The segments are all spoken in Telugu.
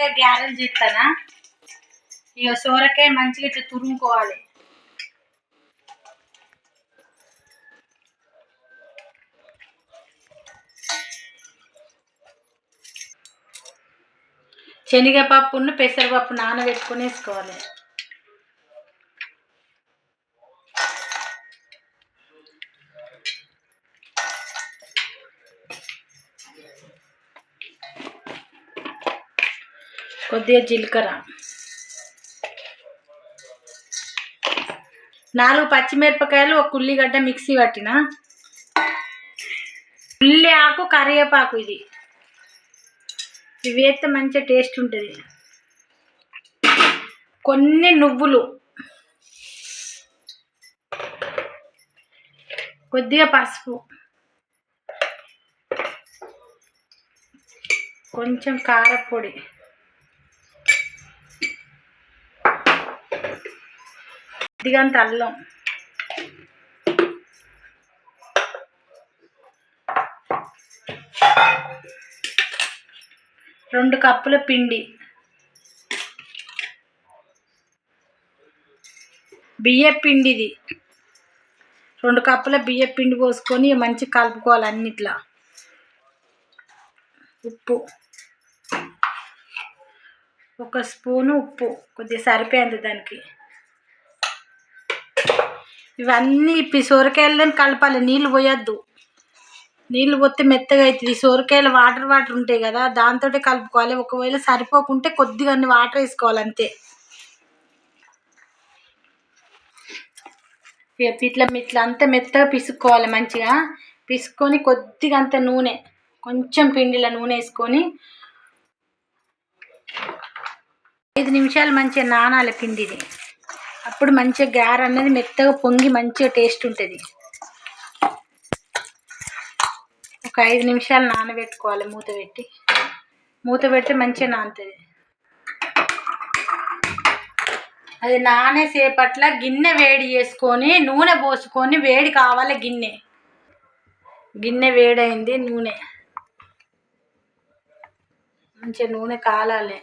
సోరకాయ గ్యారెలు చేస్తానా ఇక సోరకాయ మంచిగా ఇట్లా తురుముకోవాలి. శనగపప్పును పెసరపప్పు నానబెట్టుకొని వేసుకోవాలి కొద్దిగా జీలకర్ర. నాలుగు పచ్చిమిరపకాయలు ఒక ఉల్లిగడ్డ మిక్సీ పట్టిన. ఉల్లి ఆకు కరివేపాకు ఇది. ఇవి వేస్తే మంచిగా టేస్ట్ ఉంటుంది. కొన్ని నువ్వులు. కొద్దిగా పసుపు. కొంచెం కారపొడి. ఇదిగంత అల్లం. రెండు కప్పుల పిండి. బియ్య పిండిది. రెండు కప్పుల బియ్య పిండి పోసుకొని మంచి కలుపుకోవాలి అన్నిట్లా. ఉప్పు. ఒక స్పూను ఉప్పు. కొద్దిగా సరిపోయింది దానికి. ఇవన్నీ ఇప్పి సొరకాయలని కలపాలి. నీళ్ళు పోయొద్దు. నీళ్ళు పోతే మెత్తగా అవుతుంది సొరకాయలు వాటర్ వాటర్ ఉంటాయి కదా దాంతో కలుపుకోవాలి. ఒకవేళ సరిపోకుంటే కొద్దిగా అన్ని వాటర్ వేసుకోవాలి అంతే. ఇట్లా ఇట్లా అంతా మెత్తగా పిసుక్కోవాలి మంచిగా. పిసుక్కొని కొద్దిగా అంత నూనె కొంచెం పిండిలో నూనె వేసుకొని ఐదు నిమిషాలు మంచిగా నానాలి పిండిది అప్పుడు మంచిగా గార అనేది మెత్తగా పొంగి మంచిగా టేస్ట్ ఉంటుంది. ఒక ఐదు నిమిషాలు నానబెట్టుకోవాలి మూత పెట్టి. మూత పెడితే మంచిగా నానుతుంది. అది నానేసేపట్ల గిన్నె వేడి చేసుకొని నూనె పోసుకొని వేడి కావాలి గిన్నె. గిన్నె వేడైంది నూనె. మంచిగా నూనె కాలాలి.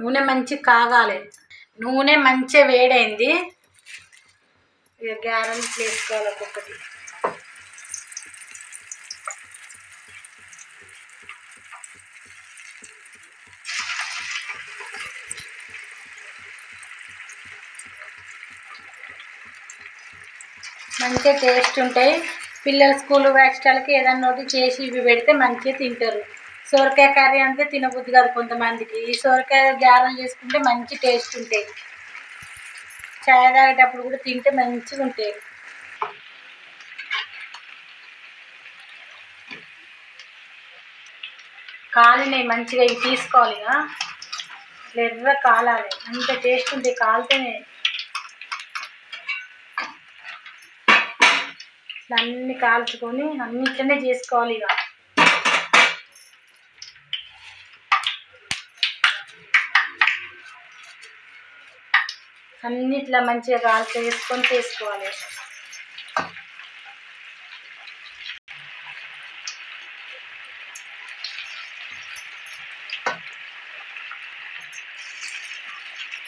నూనె మంచి కాగాలి. నూనె మంచిగా వేడైంది. ఇక గ్యారెలు వేసుకోవాలి ఒక్కొక్కటి. మంచిగా టేస్ట్ ఉంటాయి. పిల్లలు స్కూల్ ఎక్స్ట్రాలకి ఏదన్నా ఒకటి చేసి ఇవి పెడితే మంచిగా తింటారు. సొరకాయ కర్రీ అంటే తినబుద్ధి కాదు కొంతమందికి. ఈ సొరకాయ గారెలు చేసుకుంటే మంచి టేస్ట్ ఉంటాయి. చాయ్ తాగేటప్పుడు కూడా తింటే మంచిగా ఉంటాయి. కాలినాయి మంచిగా ఇవి తీసుకోవాలి ఇక. ఇట్లా ఎర్ర కాలాలి. అంత టేస్ట్ ఉంటాయి కాలితేనే. అన్ని కాల్చుకొని అన్నిట్లనే చేసుకోవాలి ఇక. అన్నిట్లా మంచిగా కాల్చి వేసుకొని చేసుకోవాలి.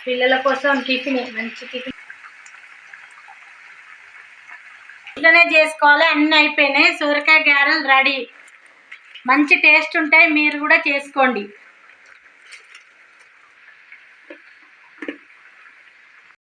పిల్లల కోసం టిఫిన్ మంచి టిఫిన్. ఇట్లనే చేసుకోవాలి అన్నీ అయిపోయినాయి. సొరకాయ గారెలు రెడీ. మంచి టేస్ట్ ఉంటాయి మీరు కూడా చేసుకోండి.